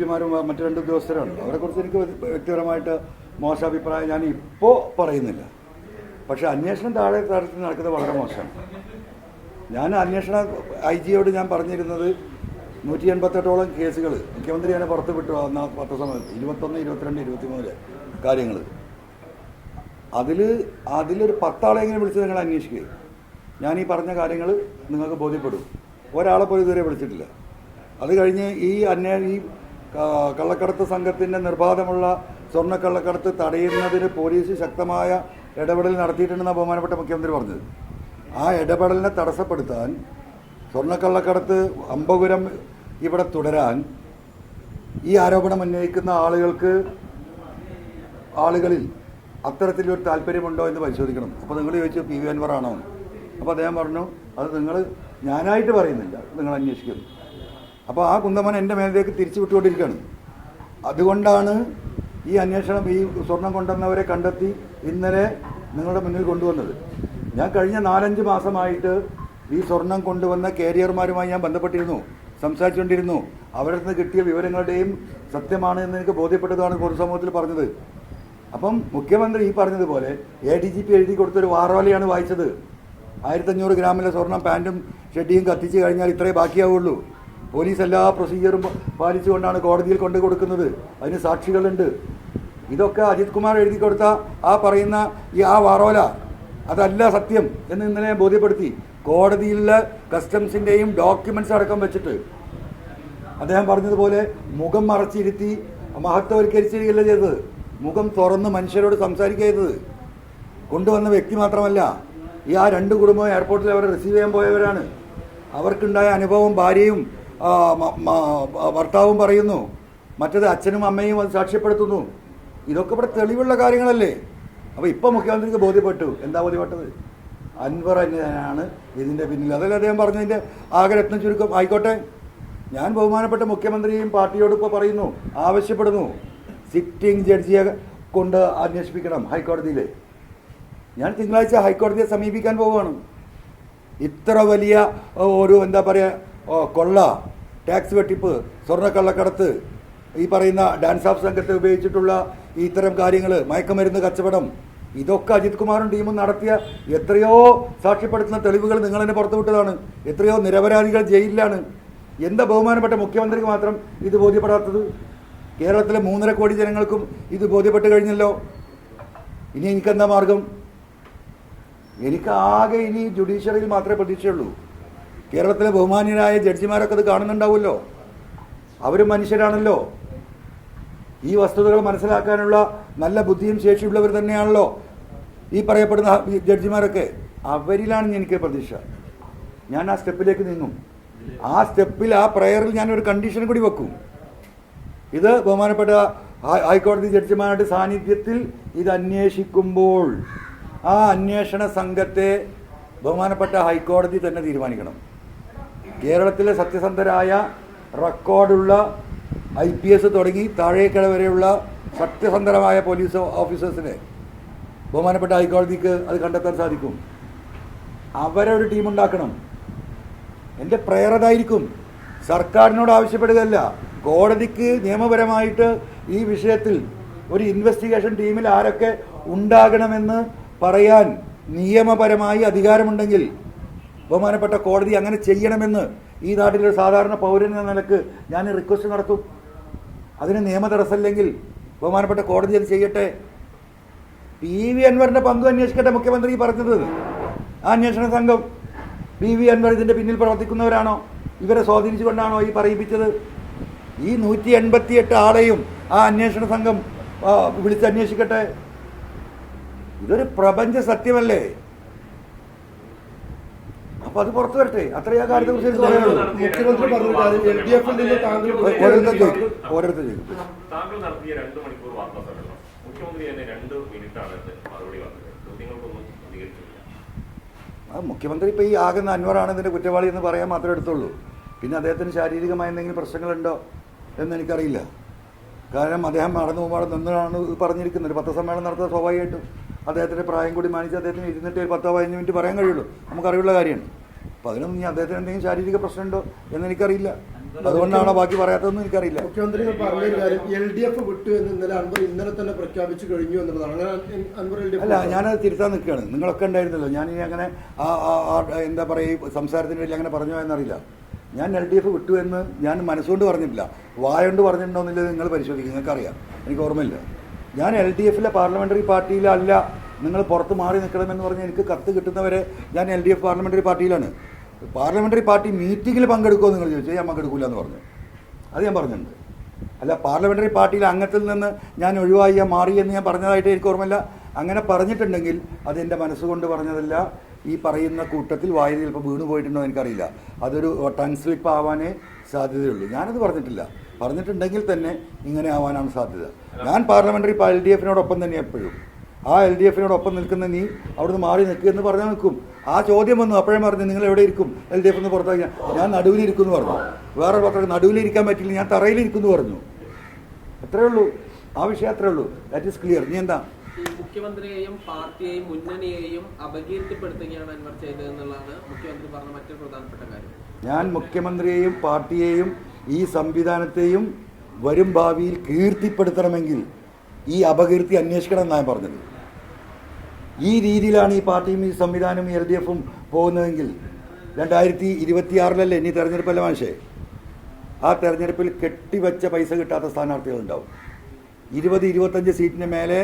പിമാരും മറ്റു രണ്ട് ഉദ്യോഗസ്ഥരാണ്. അവരെക്കുറിച്ച് എനിക്ക് വ്യക്തിപരമായിട്ട് മോശം അഭിപ്രായം ഞാൻ ഇപ്പോൾ പറയുന്നില്ല. പക്ഷേ അന്വേഷണം താഴെ തലത്തിൽ നടക്കുന്നത് വളരെ മോശമാണ്. ഞാൻ അന്വേഷണ ഐ ജിയോട് ഞാൻ പറഞ്ഞിരുന്നത് നൂറ്റി എൺപത്തെട്ടോളം കേസുകൾ മുഖ്യമന്ത്രി തന്നെ പുറത്ത് വിട്ടു വന്ന പത്രസമയത്ത് ഇരുപത്തൊന്ന് ഇരുപത്തിരണ്ട് ഇരുപത്തിമൂന്നിൽ കാര്യങ്ങൾ അതിൽ അതിലൊരു എങ്ങനെ വിളിച്ച് നിങ്ങൾ അന്വേഷിക്കുക ഞാൻ ഈ പറഞ്ഞ കാര്യങ്ങൾ നിങ്ങൾക്ക് ബോധ്യപ്പെടും. ഒരാളെ പോലും ഇതുവരെ വിളിച്ചിട്ടില്ല. അത് കഴിഞ്ഞ് ഈ അന്വേ ഈ കള്ളക്കടത്ത് സംഘത്തിന്റെ നിർബാധമുള്ള സ്വർണക്കള്ളക്കടത്ത് തടയുന്നതിന് പോലീസ് ശക്തമായ ഇടപെടൽ നടത്തിയിട്ടുണ്ടെന്ന് ബഹുമാനപ്പെട്ട മുഖ്യമന്ത്രി പറഞ്ഞത്. ആ ഇടപെടലിനെ തടസ്സപ്പെടുത്താൻ സ്വർണക്കള്ളക്കടത്ത് അമ്പപുരം ഇവിടെ തുടരാൻ ഈ ആരോപണം ഉന്നയിക്കുന്ന ആളുകൾക്ക് ആളുകളിൽ അത്തരത്തിലൊരു താല്പര്യമുണ്ടോ എന്ന് പരിശോധിക്കണം. അപ്പോൾ നിങ്ങൾ ചോദിച്ചു പി വി അൻവർ ആണോ അപ്പോൾ അദ്ദേഹം പറഞ്ഞു അത് നിങ്ങൾ ഞാനായിട്ട് പറയുന്നില്ല. നിങ്ങൾ അന്വേഷിക്കുന്നു. അപ്പോൾ ആ കുന്തമൻ എന്റെ മേലേക്ക് തിരിച്ചു വിട്ടുകൊണ്ടിരിക്കുകയാണ്. അതുകൊണ്ടാണ് ഈ അന്വേഷണം ഈ സ്വർണം കൊണ്ടുവന്നവരെ കണ്ടെത്തി ഇന്നലെ നിങ്ങളുടെ മുന്നിൽ കൊണ്ടുവന്നത്. ഞാൻ കഴിഞ്ഞ നാലഞ്ച് മാസമായിട്ട് ഈ സ്വർണം കൊണ്ടുവന്ന കാരിയർമാരുമായി ഞാൻ ബന്ധപ്പെട്ടിരുന്നു സംസാരിച്ചുകൊണ്ടിരുന്നു. അവരിൽ നിന്ന് കിട്ടിയ വിവരങ്ങളുടെയും സത്യമാണ് എന്ന് എനിക്ക് ബോധ്യപ്പെട്ടതാണ് പൊതുസമൂഹത്തിൽ പറഞ്ഞത്. അപ്പം മുഖ്യമന്ത്രി ഈ പറഞ്ഞതുപോലെ എ ഡി ജി പി എഴുതി കൊടുത്തൊരു വാറോലയാണ് വായിച്ചത്. ആയിരത്തഞ്ഞൂറ് ഗ്രാമിലെ സ്വർണം പാന്റും ഷെഡിയും കത്തിച്ച് കഴിഞ്ഞാൽ ഇത്രേ ബാക്കിയാവുള്ളൂ. പോലീസ് എല്ലാ പ്രൊസീജിയറും പാലിച്ചുകൊണ്ടാണ് കോടതിയിൽ കൊണ്ടു കൊടുക്കുന്നത്. അതിന് സാക്ഷികളുണ്ട്. ഇതൊക്കെ അജിത് കുമാർ എഴുതി കൊടുത്ത ആ പറയുന്ന ഈ ആ വാറോല അതല്ല സത്യം എന്ന് ഇന്നലെ ബോധ്യപ്പെടുത്തി. കോടതിയിലെ കസ്റ്റംസിന്റെയും ഡോക്യുമെന്റ്സ് അടക്കം വെച്ചിട്ട് അദ്ദേഹം പറഞ്ഞതുപോലെ മുഖം മറച്ചിരുത്തി മഹത്വവൽക്കരിച്ചിരിക്കുകയല്ല ചെയ്തത്. മുഖം തുറന്ന് മനുഷ്യരോട് സംസാരിക്കുക ചെയ്തത്. കൊണ്ടുവന്ന വ്യക്തി മാത്രമല്ല ഈ ആ രണ്ട് കുടുംബവും എയർപോർട്ടിൽ അവരെ റിസീവ് ചെയ്യാൻ പോയവരാണ്. അവർക്കുണ്ടായ അനുഭവം ഭാര്യയും ഭർത്താവും പറയുന്നു. മറ്റത് അച്ഛനും അമ്മയും അത് സാക്ഷ്യപ്പെടുത്തുന്നു. ഇതൊക്കെ ഇവിടെ തെളിവുള്ള കാര്യങ്ങളല്ലേ? അപ്പോൾ ഇപ്പം മുഖ്യമന്ത്രിക്ക് ബോധ്യപ്പെട്ടു. എന്താ ബോധ്യപ്പെട്ടത്? അൻവർ തന്നെയാണ് ഇതിന്റെ പിന്നിൽ. അതല്ല അദ്ദേഹം പറഞ്ഞതിന്റെ ആകെ ചുരുക്കം. ആയിക്കോട്ടെ. ഞാൻ ബഹുമാനപ്പെട്ട മുഖ്യമന്ത്രിയും പാർട്ടിയോട് ഇപ്പോൾ പറയുന്നു. ആവശ്യപ്പെടുന്നു. സിറ്റിംഗ് ജഡ്ജിയെ കൊണ്ട് അന്വേഷിപ്പിക്കണം ഹൈക്കോടതിയിൽ ഞാൻ തിങ്കളാഴ്ച ഹൈക്കോടതിയെ സമീപിക്കാൻ പോവുകയാണ്. ഇത്ര വലിയ ഒരു എന്താ പറയുക ഓ, കൊള്ള. ടാക്സ് വെട്ടിപ്പ് സ്വർണക്കള്ളക്കടത്ത്. ഈ പറയുന്ന ഡാൻസ് ഓഫ് സംഘത്തെ ഉപയോഗിച്ചിട്ടുള്ള ഇത്തരം കാര്യങ്ങൾ മയക്കുമരുന്ന് കച്ചവടം. ഇതൊക്കെ അജിത് കുമാറും ടീമും നടത്തിയ എത്രയോ സാക്ഷ്യപ്പെടുത്തുന്ന തെളിവുകൾ നിങ്ങൾ തന്നെ പുറത്തുവിട്ടതാണ് എത്രയോ നിരപരാധികൾ ജയിലിലാണ്. എന്താ ബഹുമാനപ്പെട്ട മുഖ്യമന്ത്രിക്ക് മാത്രം ഇത് ബോധ്യപ്പെടാത്തത്? കേരളത്തിലെ മൂന്നര കോടി ജനങ്ങൾക്കും ഇത് ബോധ്യപ്പെട്ട് കഴിഞ്ഞല്ലോ. ഇനി എനിക്കെന്താ മാർഗം? എനിക്ക് ആകെ ഇനി ജുഡീഷ്യറിയിൽ മാത്രമേ പ്രതീക്ഷയുള്ളൂ. കേരളത്തിലെ ബഹുമാന്യരായ ജഡ്ജിമാരൊക്കെ അത് കാണുന്നുണ്ടാവുമല്ലോ. അവരും മനുഷ്യരാണല്ലോ. ഈ വസ്തുതകൾ മനസ്സിലാക്കാനുള്ള നല്ല ബുദ്ധിയും ശേഷിയുള്ളവർ തന്നെയാണല്ലോ ഈ പറയപ്പെടുന്ന ജഡ്ജിമാരൊക്കെ. അവരിലാണ് എനിക്ക് പ്രതീക്ഷ. ഞാൻ ആ സ്റ്റെപ്പിലേക്ക് നീങ്ങും. ആ സ്റ്റെപ്പിൽ ആ പ്രയറിൽ ഞാൻ ഒരു കണ്ടീഷൻ കൂടി വെക്കും. ഇത് ബഹുമാനപ്പെട്ട ഹൈക്കോടതി ജഡ്ജിമാരുടെ സാന്നിധ്യത്തിൽ ഇത് അന്വേഷിക്കുമ്പോൾ ആ അന്വേഷണ സംഘത്തെ ബഹുമാനപ്പെട്ട ഹൈക്കോടതി തന്നെ തീരുമാനിക്കണം. കേരളത്തിലെ സത്യസന്ധരായ റെക്കോർഡുള്ള ഐ പി എസ് തുടങ്ങി താഴേക്കട വരെയുള്ള സത്യസന്ധരമായ പോലീസ് ഓഫീസേഴ്സിനെ ബഹുമാനപ്പെട്ട ഹൈക്കോടതിക്ക് അത് കണ്ടെത്താൻ സാധിക്കും. അവരൊരു ടീം ഉണ്ടാക്കണം. എന്റെ പ്രേരതായിരിക്കും സർക്കാരിനോട് ആവശ്യപ്പെടുകയല്ല. കോടതിക്ക് നിയമപരമായിട്ട് ഈ വിഷയത്തിൽ ഒരു ഇൻവെസ്റ്റിഗേഷൻ ടീമിൽ ആരൊക്കെ ഉണ്ടാകണമെന്ന് പറയാൻ നിയമപരമായി അധികാരമുണ്ടെങ്കിൽ ബഹുമാനപ്പെട്ട കോടതി അങ്ങനെ ചെയ്യണമെന്ന് ഈ നാട്ടിലെ സാധാരണ പൗരൻ എന്ന നിലയ്ക്ക് ഞാൻ റിക്വസ്റ്റ് നടത്തും. അതിന് നിയമ തടസ്സമില്ലെങ്കിൽ ബഹുമാനപ്പെട്ട കോടതി അത് ചെയ്യട്ടെ. പി വി അൻവറിന്റെ പങ്ക് അന്വേഷിക്കട്ടെ മുഖ്യമന്ത്രി പറഞ്ഞത്. ആ അന്വേഷണ സംഘം പി വി അൻവർ ഇതിന്റെ പിന്നിൽ പ്രവർത്തിക്കുന്നവരാണോ? ഇവരെ സ്വാധീനിച്ചുകൊണ്ടാണോ ഈ പറയിപ്പിച്ചത്? ഈ നൂറ്റി എൺപത്തി എട്ട് ആളെയും ആ അന്വേഷണ സംഘം വിളിച്ചന്വേഷിക്കട്ടെ. ഇതൊരു പ്രപഞ്ച സത്യമല്ലേ? അപ്പൊ അത് പുറത്തു വരട്ടെ. അത്രയാ കാര്യത്തെ കുറിച്ച് മുഖ്യമന്ത്രി പറഞ്ഞ കാര്യം എൽ ഡി എഫിൽ താങ്കൾ ഓരോരുത്തർ ചോദിക്കും. ഓരോരുത്തർ ചോദിക്കും. താങ്കൾ നടത്തിയ രണ്ട് മണിക്കൂർ വാർത്താ സമ്മേളനം. മുഖ്യമന്ത്രി തന്നെ രണ്ട് മിനിറ്റാണ് മറുപടി പറഞ്ഞത്. ചോദ്യങ്ങൾക്കൊന്നും പ്രതികരിച്ചില്ല ആ മുഖ്യമന്ത്രി ഇപ്പോൾ ഈ ആകുന്ന അൻവറാണ് ഇതിന്റെ കുറ്റവാളി എന്ന് പറയാൻ മാത്രമേ എടുത്തുള്ളൂ. പിന്നെ അദ്ദേഹത്തിന് ശാരീരികമായ എന്തെങ്കിലും പ്രശ്നങ്ങളുണ്ടോ എന്ന് എനിക്കറിയില്ല. കാരണം അദ്ദേഹം നടന്നു പോകുമ്പോൾ നിന്നാണ് ഇത് പറഞ്ഞിരിക്കുന്നത്. ഒരു പത്രസമ്മേളനം നടത്തുക സ്വാഭാവികമായിട്ടും. അദ്ദേഹത്തിന്റെ പ്രായം കൂടി മാനിച്ച് അദ്ദേഹത്തിന് ഇരുന്നിട്ട് ഒരു പത്തോ പതിനഞ്ച് മിനിറ്റ് പറയാൻ കഴിയുള്ളൂ. നമുക്കറിയുള്ള കാര്യമാണ്. അപ്പോൾ അതിനൊന്നും ഇനി അദ്ദേഹത്തിന് എന്തെങ്കിലും ശാരീരിക പ്രശ്നമുണ്ടോ എന്ന് എനിക്കറിയില്ല. അതുകൊണ്ടാണോ ബാക്കി പറയാത്തതെന്ന് എനിക്കറിയില്ല. മുഖ്യമന്ത്രി പറഞ്ഞൊരു കാര്യം എൽ ഡി എഫ് വിട്ടു എന്ന് ഇന്നലെ അൻവർ ഇന്നലെ തന്നെ പ്രഖ്യാപിച്ചു കഴിഞ്ഞു എന്നുള്ളതാണ്. അങ്ങനെ അൻവർ എൽ ഡി അല്ല ഞാനത് തിരുത്താൻ നിൽക്കുകയാണ്. നിങ്ങളൊക്കെ ഉണ്ടായിരുന്നല്ലോ. ഞാൻ ഇനി അങ്ങനെ എന്താ പറയുക സംസാരത്തിന് വേണ്ടി അങ്ങനെ പറഞ്ഞോ എന്നറിയില്ല. ഞാൻ എൽ ഡി എഫ് വിട്ടു എന്ന് ഞാൻ മനസ്സുകൊണ്ട് പറഞ്ഞിട്ടില്ല. വായുകൊണ്ട് പറഞ്ഞിട്ടുണ്ടോ എന്നുള്ളത് നിങ്ങൾ പരിശോധിക്കും. നിങ്ങൾക്കറിയാം. എനിക്ക് ഓർമ്മയില്ല. ഞാൻ എൽ ഡി എഫിലെ പാർലമെന്ററി പാർട്ടിയിലല്ല. നിങ്ങൾ പുറത്ത് മാറി നിൽക്കണമെന്ന് പറഞ്ഞ് എനിക്ക് കത്ത് കിട്ടുന്നവരെ ഞാൻ എൽ ഡി എഫ് പാർലമെന്ററി പാർട്ടിയിലാണ്. പാർലമെന്ററി പാർട്ടി മീറ്റിങ്ങിൽ പങ്കെടുക്കുമോ നിങ്ങൾ ചോദിച്ചാൽ ഞാൻ പങ്കെടുക്കില്ല എന്ന് പറഞ്ഞു. അത് ഞാൻ പറഞ്ഞിട്ടുണ്ട്. അല്ല പാർലമെന്ററി പാർട്ടിയിൽ അംഗത്തിൽ നിന്ന് ഞാൻ ഒഴിവായി ഞാൻ മാറി എന്ന് ഞാൻ പറഞ്ഞതായിട്ട് എനിക്ക് ഓർമ്മയില്ല. അങ്ങനെ പറഞ്ഞിട്ടുണ്ടെങ്കിൽ അത് എന്റെ മനസ്സുകൊണ്ട് പറഞ്ഞതല്ല. ഈ പറയുന്ന കൂട്ടത്തിൽ വായു ചിലപ്പോൾ വീണു പോയിട്ടുണ്ടോ എനിക്കറിയില്ല. അതൊരു ടങ് സ്ലിപ്പ് ആവാനേ സാധ്യതയുള്ളൂ. ഞാനത് പറഞ്ഞിട്ടില്ല. പറഞ്ഞിട്ടുണ്ടെങ്കിൽ തന്നെ ഇങ്ങനെ ആവാനാണ് സാധ്യത. ഞാൻ പാർലമെന്ററി എൽ ഡി എഫിനോടൊപ്പം തന്നെ എപ്പോഴും. ആ എൽ ഡി എഫിനോടൊപ്പം നിൽക്കുന്ന നീ അവിടുന്ന് മാറി നിൽക്കുക എന്ന് പറഞ്ഞാൽ നിൽക്കും. ആ ചോദ്യം വന്നു. അപ്പോഴേ പറഞ്ഞു നിങ്ങൾ എവിടെ ഇരിക്കും? എൽ ഡി എഫ് എന്ന് പുറത്താക്കി ഞാൻ നടുവിലിരിക്കും എന്ന് പറഞ്ഞു. വേറെ പത്രം നടുവിലിരിക്കാൻ പറ്റില്ല. ഞാൻ തറയിലിരിക്കും എന്ന് പറഞ്ഞു. അത്രേ ഉള്ളൂ. ആ വിഷയം അത്രേ ഉള്ളൂ. ദാറ്റ് ഈസ് ക്ലിയർ നീ എന്താ? മുഖ്യമന്ത്രിയെയും പാർട്ടിയെയും മുന്നണിയെയും അപകീർത്തിപ്പെടുത്തുകയാണ് അൻവർ ചെയ്തതെന്നുള്ളതാണ് മുഖ്യമന്ത്രി പറഞ്ഞ മറ്റൊരു പ്രധാനപ്പെട്ട കാര്യം. ഞാൻ മുഖ്യമന്ത്രിയെയും പാർട്ടിയെയും ഈ സംവിധാനത്തെയും വരും ഭാവിയിൽ കീർത്തിപ്പെടുത്തണമെങ്കിൽ ഈ അപകീർത്തി അന്വേഷിക്കണം എന്നാണ് ഞാൻ പറഞ്ഞത്. ഈ രീതിയിലാണ് ഈ പാർട്ടിയും ഈ സംവിധാനവും എൽ ഡി എഫും പോകുന്നതെങ്കിൽ രണ്ടായിരത്തി ഇരുപത്തിയാറിലല്ലേ ഇനി തെരഞ്ഞെടുപ്പല്ല മനുഷ്യേ ആ തെരഞ്ഞെടുപ്പിൽ കെട്ടിവെച്ച പൈസ കിട്ടാത്ത സ്ഥാനാർത്ഥികളുണ്ടാവും. ഇരുപത് ഇരുപത്തഞ്ച് സീറ്റിന് മേലെ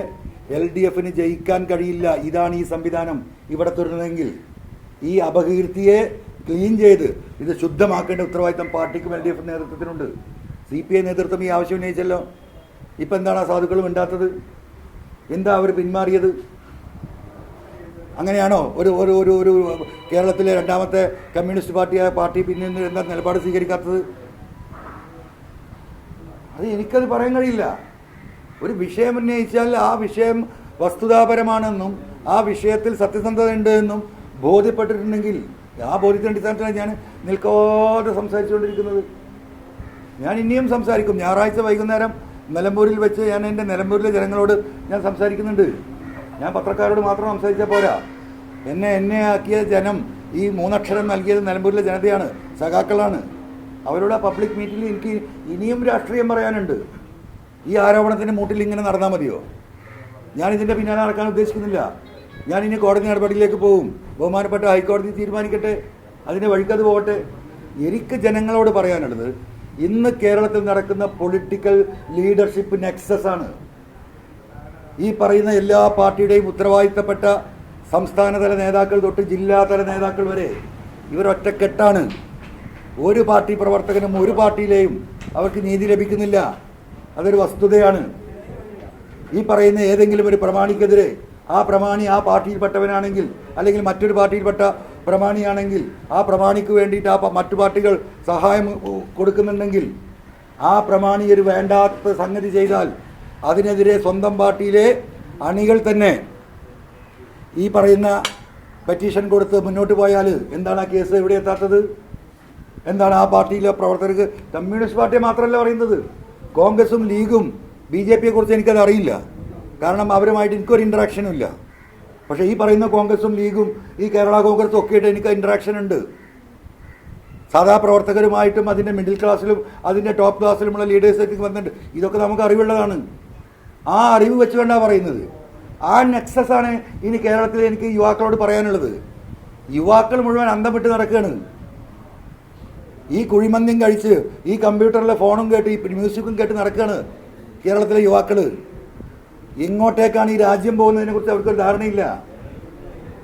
എൽ ഡി എഫിന് ജയിക്കാൻ കഴിയില്ല. ഇതാണ് ഈ സംവിധാനം ഇവിടെ തുടരുന്നതെങ്കിൽ ഈ അപകീർത്തിയെ ക്ലീൻ ചെയ്ത് ഇത് ശുദ്ധമാക്കേണ്ട ഉത്തരവാദിത്തം പാർട്ടിക്കും എൽ ഡി എഫ് നേതൃത്വത്തിനുണ്ട്. സി പി ഐ നേതൃത്വം ഈ ആവശ്യം ഉന്നയിച്ചല്ലോ. ഇപ്പം എന്താണ് ആ സാധുക്കളും ഉണ്ടാത്തത് എന്താ അവർ പിന്മാറിയത്? അങ്ങനെയാണോ? ഒരു ഒരു ഒരു ഒരു കേരളത്തിലെ രണ്ടാമത്തെ കമ്മ്യൂണിസ്റ്റ് പാർട്ടിയായ പാർട്ടി പിന്നെ എന്താ നിലപാട് സ്വീകരിക്കാത്തത്? അത് എനിക്കത് പറയാൻ കഴിയില്ല. ഒരു വിഷയം ഉന്നയിച്ചാൽ ആ വിഷയം വസ്തുതാപരമാണെന്നും ആ വിഷയത്തിൽ സത്യസന്ധത ഉണ്ട് എന്നും ബോധ്യപ്പെട്ടിട്ടുണ്ടെങ്കിൽ ആ ബോധ്യത്തിന്റെ അടിസ്ഥാനത്തിലാണ് ഞാൻ നിൽക്കാതെ സംസാരിച്ചുകൊണ്ടിരിക്കുന്നത്. ഞാൻ ഇനിയും സംസാരിക്കും. ഞായറാഴ്ച വൈകുന്നേരം നിലമ്പൂരിൽ വെച്ച് ഞാൻ എന്റെ നിലമ്പൂരിലെ ജനങ്ങളോട് ഞാൻ സംസാരിക്കുന്നുണ്ട്. ഞാൻ പത്രക്കാരോട് മാത്രം സംസാരിച്ചാൽ പോരാ. എന്നെ എന്നെ ആക്കിയ ജനം ഈ മൂന്നക്ഷരം നൽകിയത് നിലമ്പൂരിലെ ജനതയാണ് സഖാക്കളാണ്. അവരുടെ പബ്ലിക് മീറ്റിൽ എനിക്ക് ഇനിയും രാഷ്ട്രീയം പറയാനുണ്ട്. ഈ ആരോപണത്തിന്റെ മൂട്ടിൽ ഇങ്ങനെ നടന്നാൽ മതിയോ? ഞാൻ ഇതിന്റെ പിന്നാലെ നടക്കാൻ ഉദ്ദേശിക്കുന്നില്ല. ഞാൻ ഇനി കോടതി നടപടിയിലേക്ക് പോകും ബഹുമാനപ്പെട്ട ഹൈക്കോടതി തീരുമാനിക്കട്ടെ അതിന്റെ വഴിക്കത് പോകട്ടെ. എനിക്ക് ജനങ്ങളോട് പറയാനുള്ളത് ഇന്ന് കേരളത്തിൽ നടക്കുന്ന പൊളിറ്റിക്കൽ ലീഡർഷിപ്പ് നെക്സസ് ആണ് ഈ പറയുന്ന എല്ലാ പാർട്ടിയുടെയും ഉത്തരവാദിത്തപ്പെട്ട സംസ്ഥാനതല നേതാക്കൾ തൊട്ട് ജില്ലാതല നേതാക്കൾ വരെ ഇവരൊറ്റക്കെട്ടാണ് ഒരു പാർട്ടി പ്രവർത്തകനും ഒരു പാർട്ടിയിലെയും അവർക്ക് നീതി ലഭിക്കുന്നില്ല. അതൊരു വസ്തുതയാണ്. ഈ പറയുന്ന ഏതെങ്കിലും ഒരു പ്രമാണിക്കെതിരെ ആ പ്രമാണി ആ പാർട്ടിയിൽപ്പെട്ടവനാണെങ്കിൽ അല്ലെങ്കിൽ മറ്റൊരു പാർട്ടിയിൽപ്പെട്ട പ്രമാണിയാണെങ്കിൽ ആ പ്രമാണിക്ക് വേണ്ടിയിട്ട് ആ മറ്റു പാർട്ടികൾ സഹായം കൊടുക്കുന്നുണ്ടെങ്കിൽ ആ പ്രമാണി ഒരു വേണ്ടാത്ത സംഗതി ചെയ്താൽ അതിനെതിരെ സ്വന്തം പാർട്ടിയിലെ അണികൾ തന്നെ ഈ പറയുന്ന പെറ്റീഷൻ കൊടുത്ത് മുന്നോട്ട് പോയാൽ എന്താണ് ആ കേസ് എവിടെ എത്താത്തത്? എന്താണ് ആ പാർട്ടിയിലെ പ്രവർത്തകർക്ക് കമ്മ്യൂണിസ്റ്റ് പാർട്ടിയെ മാത്രമല്ല പറയുന്നത്. കോൺഗ്രസും ലീഗും ബി ജെ പിയെ കുറിച്ച് എനിക്കത് അറിയില്ല. കാരണം അവരുമായിട്ട് എനിക്കൊരു ഇൻട്രാക്ഷനും ഇല്ല. പക്ഷേ ഈ പറയുന്ന കോൺഗ്രസും ലീഗും ഈ കേരള കോൺഗ്രസും ഒക്കെ ആയിട്ട് എനിക്ക് ഇൻട്രാക്ഷൻ ഉണ്ട്. സാധാ പ്രവർത്തകരുമായിട്ടും അതിന്റെ മിഡിൽ ക്ലാസ്സിലും അതിന്റെ ടോപ്പ് ക്ലാസ്സിലുമുള്ള ലീഡേഴ്സൊക്കെ വന്നിട്ടുണ്ട്. ഇതൊക്കെ നമുക്ക് അറിവുള്ളതാണ്. ആ അറിവ് വെച്ച് വേണ്ട പറയുന്നത്. ആ നെക്സസ് ആണ് ഇനി കേരളത്തിൽ എനിക്ക് യുവാക്കളോട് പറയാനുള്ളത്. യുവാക്കൾ മുഴുവൻ അന്തം വിട്ട് നടക്കുകയാണ് ഈ കുഴിമന്തിയും കഴിച്ച് ഈ കമ്പ്യൂട്ടറിലെ ഫോണും കേട്ട് ഈ മ്യൂസിക്കും കേട്ട് നടക്കുകയാണ് കേരളത്തിലെ യുവാക്കൾ എങ്ങോട്ടേക്കാണ് ഈ രാജ്യം പോകുന്നതിനെ കുറിച്ച് അവർക്കൊരു ധാരണയില്ല.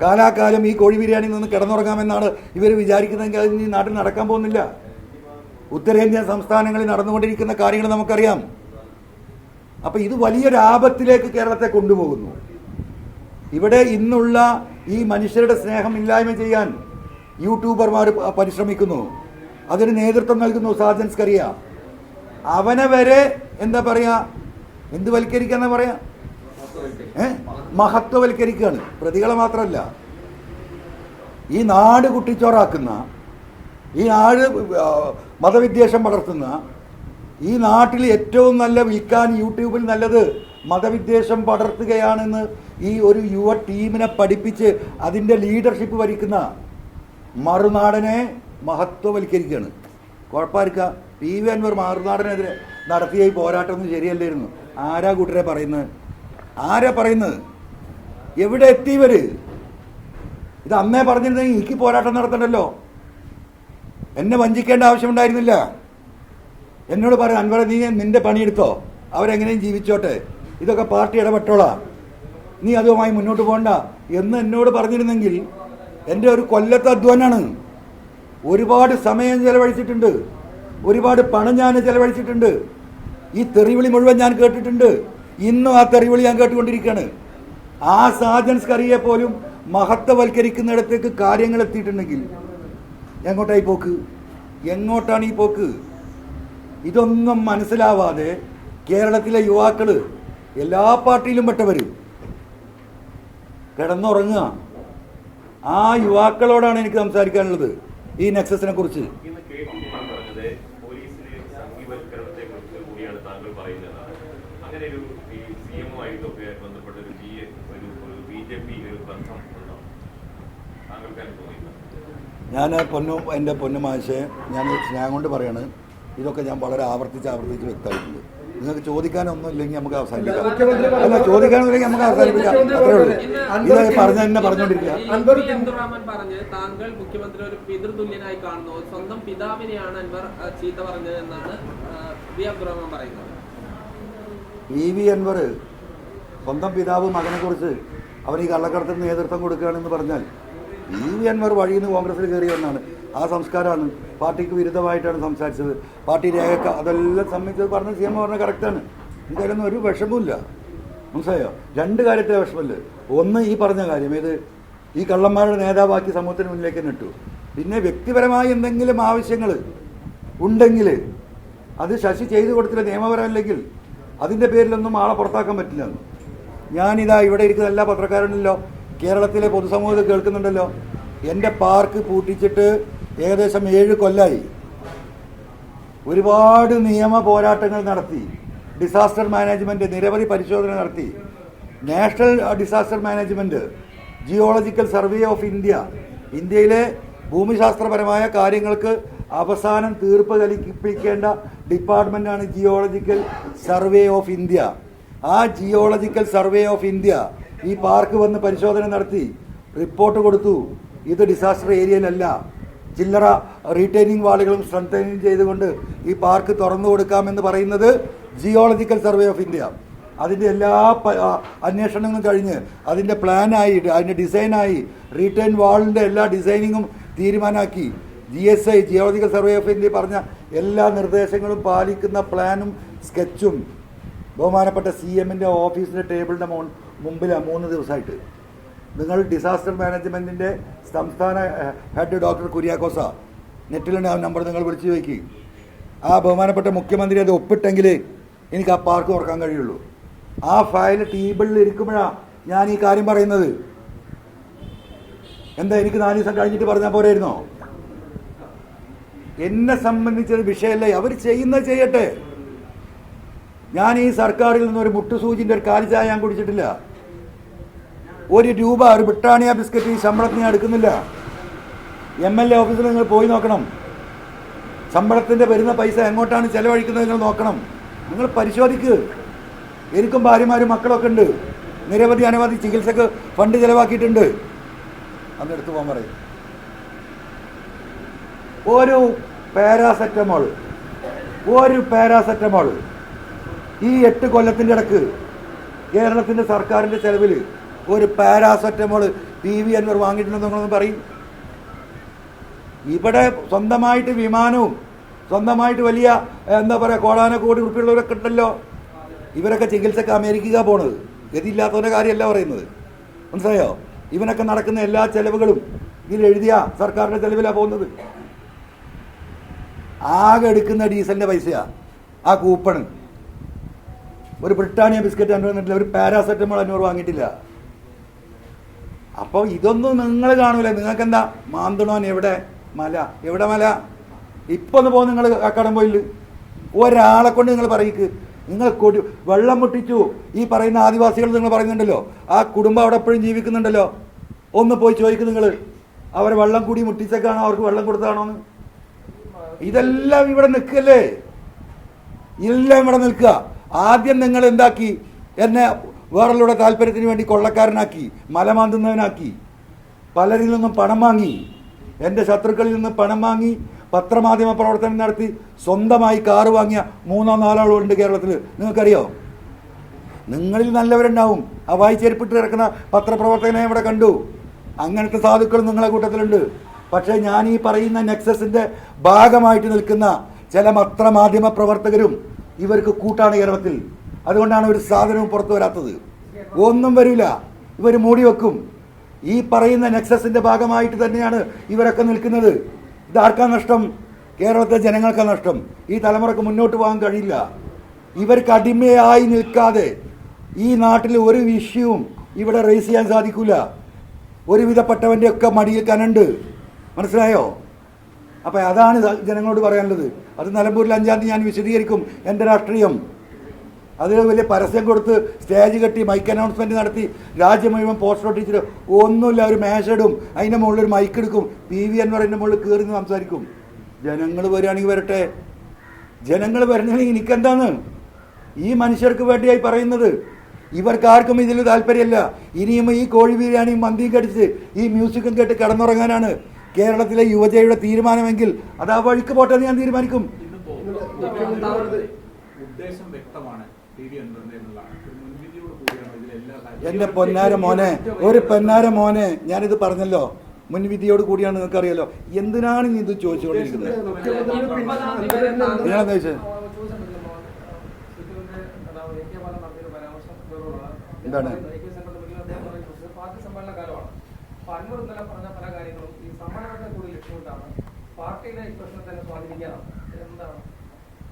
കാലാകാലം ഈ കോഴി ബിരിയാണി നിന്ന് കിടന്നുറങ്ങാമെന്നാണ് ഇവർ വിചാരിക്കുന്നതെങ്കിൽ അത് ഈ നാട്ടിൽ നടക്കാൻ പോകുന്നില്ല. ഉത്തരേന്ത്യൻ സംസ്ഥാനങ്ങളിൽ നടന്നുകൊണ്ടിരിക്കുന്ന കാര്യങ്ങൾ നമുക്കറിയാം. അപ്പം ഇത് വലിയൊരു ആപത്തിലേക്ക് കേരളത്തെ കൊണ്ടുപോകുന്നു. ഇവിടെ ഇന്നുള്ള ഈ മനുഷ്യരുടെ സ്നേഹം ഇല്ലായ്മ ചെയ്യാൻ യൂട്യൂബർമാർ പരിശ്രമിക്കുന്നു. അതിന് നേതൃത്വം നൽകുന്നു സാജൻസ് കറിയ അവനെ വരെ എന്താ പറയാ? എന്ത് വൽക്കരിക്കാന്നാ പറയാ? ഏ? മഹത്വവൽക്കരിക്കുകയാണ് പ്രതികളെ മാത്രമല്ല ഈ നാട് കുട്ടിച്ചോറാക്കുന്ന ഈ നാട് മതവിദ്വേഷം പടർത്തുന്ന ഈ നാട്ടിൽ ഏറ്റവും നല്ല വിൽക്കാൻ യൂട്യൂബിൽ നല്ലത് മതവിദ്വേഷം പടർത്തുകയാണെന്ന് ഈ ഒരു യുവ ടീമിനെ പഠിപ്പിച്ച് അതിന്റെ ലീഡർഷിപ്പ് വരിക്കുന്ന മറുനാടനെ മഹത്വവൽക്കരിക്കുകയാണ്. കുഴപ്പമായിരിക്കാം പി വി അൻവർ മറുനാടനെതിരെ നടത്തിയ ഈ പോരാട്ടമൊന്നും ശരിയല്ലായിരുന്നു. ആരാ കൂട്ടരെ പറയുന്നത്? ആരാ പറയുന്നത്? എവിടെ എത്തി ഇവർ ഇത് അന്നേ പറഞ്ഞിരുന്നെങ്കിൽ എനിക്ക് പോരാട്ടം നടത്തണ്ടല്ലോ. എന്നെ വഞ്ചിക്കേണ്ട ആവശ്യമുണ്ടായിരുന്നില്ല എന്നോട് പറയാം അൻവറ നീ നിന്റെ പണിയെടുത്തോ? അവരെങ്ങനെയും ജീവിച്ചോട്ടെ. ഇതൊക്കെ പാർട്ടി ഇടപെട്ടോളാ. നീ അതുമായി മുന്നോട്ട് പോകണ്ട എന്ന് എന്നോട് പറഞ്ഞിരുന്നെങ്കിൽ എന്റെ ഒരു കൊല്ലത്തെ അധ്വാനാണ്. ഒരുപാട് സമയം ചെലവഴിച്ചിട്ടുണ്ട്. ഒരുപാട് പണം ഞാൻ ചെലവഴിച്ചിട്ടുണ്ട്. ഈ തെറിവിളി മുഴുവൻ ഞാൻ കേട്ടിട്ടുണ്ട്. ഇന്നും ആ തെറിവിളി ഞാൻ കേട്ടുകൊണ്ടിരിക്കുകയാണ്. ആ സാജൻസ് കറിയെ പോലും മഹത്വവൽക്കരിക്കുന്നിടത്തേക്ക് കാര്യങ്ങൾ എത്തിയിട്ടുണ്ടെങ്കിൽ എങ്ങോട്ടായി പോക്ക്? എങ്ങോട്ടാണ് ഈ പോക്ക്? ഇതൊന്നും മനസ്സിലാവാതെ കേരളത്തിലെ യുവാക്കൾ എല്ലാ പാർട്ടിയിലും പെട്ടവർ കിടന്നുറങ്ങുക. ആ യുവാക്കളോടാണ് എനിക്ക് സംസാരിക്കാനുള്ളത് ഈ നെക്സസിനെ കുറിച്ച്. ഞാൻ പൊന്നു എന്റെ പൊന്നു മാഷെ ഞാൻ സ്നേഹം കൊണ്ട് പറയാണ്. ഇതൊക്കെ ഞാൻ വളരെ ആവർത്തിച്ച് ആവർത്തിച്ച് വ്യക്തമായിട്ടുണ്ട്. നിങ്ങൾക്ക് ചോദിക്കാനൊന്നും ഇല്ലെങ്കിൽ നമുക്ക് അവസാനിപ്പിക്കാം. അല്ല ചോദിക്കാനൊന്നുമില്ലെങ്കിൽ നമുക്ക് അവസാനിപ്പിക്കാം. അത്രേ ഉള്ളൂ. ഇത് പറഞ്ഞ തന്നെ പറഞ്ഞുകൊണ്ടിരിക്കുക. ഈ അൻവർ പി. അബ്ദുറഹ്മാൻ താങ്കൾ മുഖ്യമന്ത്രി ഒരു പിതൃതുല്യനായി കാണുന്നു. സ്വന്തം പിതാവിനെയാണ് അൻവർ ചീത്ത പറഞ്ഞത് എന്നാണ് അബ്ദുറഹ്മാൻ പറയുന്നത്. വി അൻവർ സ്വന്തം പിതാവ് മകനെ കുറിച്ച് അവൻ ഈ കള്ളക്കടത്തിന് നേതൃത്വം കൊടുക്കുകയാണെന്ന് പറഞ്ഞാൽ വി വി അൻവർ വഴിയിൽ നിന്ന് കോൺഗ്രസിൽ കയറി വന്നാണ് ആ സംസ്കാരമാണ്. പാർട്ടിക്ക് വിരുദ്ധമായിട്ടാണ് സംസാരിച്ചത്. പാർട്ടി രേഖ അതെല്ലാം സംബന്ധിച്ചത് പറഞ്ഞ സി എം പറഞ്ഞ കറക്റ്റാണ് എനിക്കതിലൊന്നും ഒരു വിഷമമില്ല മനസ്സിലായോ? രണ്ട് കാര്യത്തെ വിഷമമില്ല ഒന്ന് ഈ പറഞ്ഞ കാര്യം ഇത് ഈ കള്ളന്മാരുടെ നേതാവാക്കി സമൂഹത്തിന് മുന്നിലേക്ക് നിട്ടു പിന്നെ വ്യക്തിപരമായി എന്തെങ്കിലും ആവശ്യങ്ങൾ ഉണ്ടെങ്കിൽ അത് ശശി ചെയ്തു കൊടുത്തില്ല നിയമപരമല്ലെങ്കിൽ അതിന്റെ പേരിലൊന്നും ആളെ പുറത്താക്കാൻ പറ്റില്ല. ഞാനിതാ ഇവിടെ ഇരിക്കുന്ന എല്ലാ പത്രക്കാരുണ്ടല്ലോ. കേരളത്തിലെ പൊതുസമൂഹത്തിൽ കേൾക്കുന്നുണ്ടല്ലോ. എന്റെ പാർക്ക് പൂട്ടിച്ചിട്ട് ഏകദേശം ഏഴ് കൊല്ലായി. ഒരുപാട് നിയമ പോരാട്ടങ്ങൾ നടത്തി. ഡിസാസ്റ്റർ മാനേജ്മെന്റ് നിരവധി പരിശോധന നടത്തി. National disaster management geological survey of India ഇന്ത്യയിലെ ഭൂമിശാസ്ത്രപരമായ കാര്യങ്ങൾക്ക് അവസാനം തീർപ്പ് കൽപ്പിക്കേണ്ട ഡിപ്പാർട്ട്മെന്റാണ് ജിയോളജിക്കൽ സർവേ ഓഫ് ഇന്ത്യ ആ ജിയോളജിക്കൽ സർവേ ഓഫ് ഇന്ത്യ ഈ പാർക്ക് വന്ന് പരിശോധന നടത്തി. റിപ്പോർട്ട് കൊടുത്തു. ഇത് ഡിസാസ്റ്റർ ഏരിയയിലല്ല ചില്ലറ റീറ്റെയിനിങ് വാളുകളും സ്ട്രെങ്തനിങ് ചെയ്തുകൊണ്ട് ഈ പാർക്ക് തുറന്നു കൊടുക്കാമെന്ന് പറയുന്നത് ജിയോളജിക്കൽ സർവേ ഓഫ് ഇന്ത്യ അതിന്റെ എല്ലാ അന്വേഷണങ്ങളും കഴിഞ്ഞ് അതിന്റെ പ്ലാനായി അതിന്റെ ഡിസൈനായി റീറ്റെയിൻ വാളിന്റെ എല്ലാ ഡിസൈനിങ്ങും തീരുമാനമാക്കി G S I geological survey of India പറഞ്ഞ എല്ലാ നിർദ്ദേശങ്ങളും പാലിക്കുന്ന പ്ലാനും സ്കെച്ചും ബഹുമാനപ്പെട്ട സി എമ്മിന്റെ ഓഫീസിന്റെ ടേബിളിന്റെ മുമ്പിലാണ് മൂന്ന് ദിവസമായിട്ട്. നിങ്ങൾ ഡിസാസ്റ്റർ മാനേജ്മെന്റിന്റെ സംസ്ഥാന ഹെഡ് ഡോക്ടർ കുര്യാക്കോസ. നെറ്റിലുണ്ട് ആ നമ്പർ നിങ്ങൾ വിളിച്ചു ചോദിക്കുക ആ ബഹുമാനപ്പെട്ട മുഖ്യമന്ത്രി അത് ഒപ്പിട്ടെങ്കിൽ എനിക്ക് ആ പാർക്ക് തുറക്കാൻ കഴിയുള്ളൂ. ആ ഫയൽ ടേബിളിൽ ഇരിക്കുമ്പോഴാണ് ഞാൻ ഈ കാര്യം പറയുന്നത്. എന്താ എനിക്ക് നാല് ദിവസം കഴിഞ്ഞിട്ട് പറഞ്ഞാൽ പോരായിരുന്നോ? എന്നെ സംബന്ധിച്ചത് വിഷയമല്ല? അവർ ചെയ്യുന്ന ചെയ്യട്ടെ. ഞാൻ ഈ സർക്കാരിൽ നിന്ന് ഒരു മുട്ടുസൂചിന്റെ ഒരു കാലിച്ചായ ഞാൻ കുടിച്ചിട്ടില്ല. ഒരു രൂപ ഒരു ബ്രിട്ടാനിയ ബിസ്ക്കറ്റ് ഈ ശമ്പളത്തിന് ഞാൻ എടുക്കുന്നില്ല. എം എൽ എ ഓഫീസിൽ നിങ്ങൾ പോയി നോക്കണം. ശമ്പളത്തിന്റെ വരുന്ന പൈസ എങ്ങോട്ടാണ് ചിലവഴിക്കുന്നത് നിങ്ങൾ നോക്കണം. നിങ്ങൾ പരിശോധിക്ക്. എനിക്കും ഭാര്യമാരും മക്കളൊക്കെ ഉണ്ട്. നിരവധി അനവധി ചികിത്സക്ക് ഫണ്ട് ചിലവാക്കിയിട്ടുണ്ട്. അന്ന് എടുത്തു പോകാൻ പറയും. ഒരു പാരാസെറ്റമോൾ ഒരു പാരാസെറ്റമോൾ ഈ എട്ട് കൊല്ലത്തിന്റെ ഇടയ്ക്ക് കേരളത്തിന്റെ സർക്കാരിന്റെ ചെലവിൽ ഒരു പാരാസെറ്റമോൾ പി വി അൻവർ വാങ്ങിയിട്ടുണ്ടെന്ന് പറയും. ഇവിടെ സ്വന്തമായിട്ട് വിമാനവും സ്വന്തമായിട്ട് വലിയ എന്താ പറയുക കോടാന കോടി ഉറുപ്പിയുള്ളവരൊക്കെ ഉണ്ടല്ലോ. ഇവരൊക്കെ ചികിത്സക്ക് അമേരിക്ക പോണത്. ഗതിയില്ലാത്തവന്റെ കാര്യമല്ല പറയുന്നത്. മനസ്സിലായോ? ഇവനൊക്കെ നടക്കുന്ന എല്ലാ ചെലവുകളും ഇതിൽ എഴുതിയ സർക്കാരിന്റെ ചെലവിലാണ് പോകുന്നത്. ആകെ എടുക്കുന്ന ഡീസലിന്റെ പൈസയാ. ആ കൂപ്പണ്. ഒരു ബ്രിട്ടാനിയ ബിസ്ക്കറ്റ് അഞ്ഞൂറ് ഒരു പാരാസെറ്റമോൾ അഞ്ഞൂറ് വാങ്ങിയിട്ടില്ല. അപ്പോൾ ഇതൊന്നും നിങ്ങൾ കാണൂല. നിങ്ങൾക്ക് എന്താ മാന്തണോൻ എവിടെ? മല. എവിടെ മല? ഇപ്പൊ ഒന്ന് പോകും നിങ്ങൾ കടമ്പോയിൽ ഒരാളെ കൊണ്ട് നിങ്ങൾ പറയിക്ക്. നിങ്ങൾ കൊടി വെള്ളം മുട്ടിച്ചു. ഈ പറയുന്ന ആദിവാസികൾ നിങ്ങൾ പറയുന്നുണ്ടല്ലോ. ആ കുടുംബം അവിടെ എപ്പോഴും ജീവിക്കുന്നുണ്ടല്ലോ. ഒന്ന് പോയി ചോദിക്കും നിങ്ങൾ അവരെ വെള്ളം കൂടി മുട്ടിച്ചേക്കാണോ? അവർക്ക് വെള്ളം കൊടുത്താണോന്ന് ഇതെല്ലാം ഇവിടെ നിൽക്കല്ലേ? എല്ലാം ഇവിടെ നിൽക്കുക. ആദ്യം നിങ്ങൾ എന്താക്കി? എന്നെ വേറെയുള്ള താല്പര്യത്തിന് വേണ്ടി കൊള്ളക്കാരനാക്കി മലമാന്തുന്നവനാക്കി പലരിൽ നിന്നും പണം വാങ്ങി എന്റെ ശത്രുക്കളിൽ നിന്ന് പണം വാങ്ങി പത്രമാധ്യമ പ്രവർത്തനം നടത്തി സ്വന്തമായി കാറ് വാങ്ങിയ മൂന്നോ നാലോ ആളുകളുണ്ട് കേരളത്തിൽ. നിങ്ങൾക്കറിയോ? നിങ്ങളിൽ നല്ലവരുണ്ടാവും. ആ വായിച്ചേരിപ്പിട്ട് കിടക്കുന്ന പത്രപ്രവർത്തകനെ ഇവിടെ കണ്ടു. അങ്ങനത്തെ സാധുക്കൾ നിങ്ങളെ കൂട്ടത്തിലുണ്ട്. പക്ഷേ ഞാൻ ഈ പറയുന്ന നെക്സസിന്റെ ഭാഗമായിട്ട് നിൽക്കുന്ന ചില പത്രമാധ്യമ പ്രവർത്തകരും ഇവർക്ക് കൂട്ടാണ് കേരളത്തിൽ. അതുകൊണ്ടാണ് ഒരു സാധനവും പുറത്തു വരാത്തത്. ഒന്നും വരില്ല. ഇവർ മൂടി വെക്കും. ഈ പറയുന്ന നെക്സസിന്റെ ഭാഗമായിട്ട് തന്നെയാണ് ഇവരൊക്കെ നിൽക്കുന്നത്. ഇതാർക്കാ നഷ്ടം? കേരളത്തിലെ ജനങ്ങൾക്ക് നഷ്ടം. ഈ തലമുറയ്ക്ക് മുന്നോട്ട് പോകാൻ കഴിയില്ല. ഇവർക്ക് അടിമയായി നിൽക്കാതെ ഈ നാട്ടിൽ ഒരു വിഷയവും ഇവിടെ റേസ് ചെയ്യാൻ സാധിക്കില്ല ഒരുവിധപ്പെട്ടവന്റെ ഒക്കെ മടിയിൽ കനുണ്ട്. മനസ്സിലായോ? അപ്പം അതാണ് ജനങ്ങളോട് പറയാനുള്ളത്. അത് നിലമ്പൂരിൽ അഞ്ചാം തീയതി ഞാൻ വിശദീകരിക്കും. എന്റെ രാഷ്ട്രീയം. അതിൽ വലിയ പരസ്യം കൊടുത്ത് സ്റ്റേജ് കെട്ടി മൈക്ക് അനൗൺസ്മെന്റ് നടത്തി. രാജ്യം മുഴുവൻ പോസ്റ്റർ ഒട്ടിച്ചിട്ട് ഒന്നുമില്ല ഒരു മേശടും അതിന്റെ മുകളിൽ ഒരു മൈക്ക് എടുക്കും. പി വി എന്ന് പറയുന്ന മുകളിൽ കയറി സംസാരിക്കും. ജനങ്ങൾ വരികയാണെങ്കിൽ വരട്ടെ. ജനങ്ങൾ വരണമെങ്കിൽ എനിക്കെന്താണ്? ഈ മനുഷ്യർക്ക് വേണ്ടിയായി പറയുന്നത്. ഇവർക്ക് ആർക്കും ഇതിൽ താല്പര്യമല്ല. ഇനിയും ഈ കോഴി ബിരിയാണിയും മന്തിയും കടിച്ച് ഈ മ്യൂസിക്കും കേട്ട് കിടന്നുറങ്ങാനാണ് കേരളത്തിലെ യുവജയുടെ തീരുമാനമെങ്കിൽ അത് ആ വഴിക്ക് പോട്ടെന്ന് ഞാൻ തീരുമാനിക്കും ഇന്നിപ്പോ ഉദ്ദേശം വ്യക്തമാണ് പി വി അൻവറിന്റെ എന്നുള്ളതാണ് ഒരു മുൻവിധിയോട് കൂടിയാണ് എന്റെ പൊന്നാര മോനെ ഒരു പൊന്നാര മോനെ ഞാനിത് പറഞ്ഞല്ലോ. മുൻവിധിയോട് കൂടിയാണ് നിങ്ങൾക്ക് അറിയാലോ എന്തിനാണ് നീ ഇത് ചോദിച്ചുകൊണ്ടിരിക്കുന്നത്? എന്താണ്?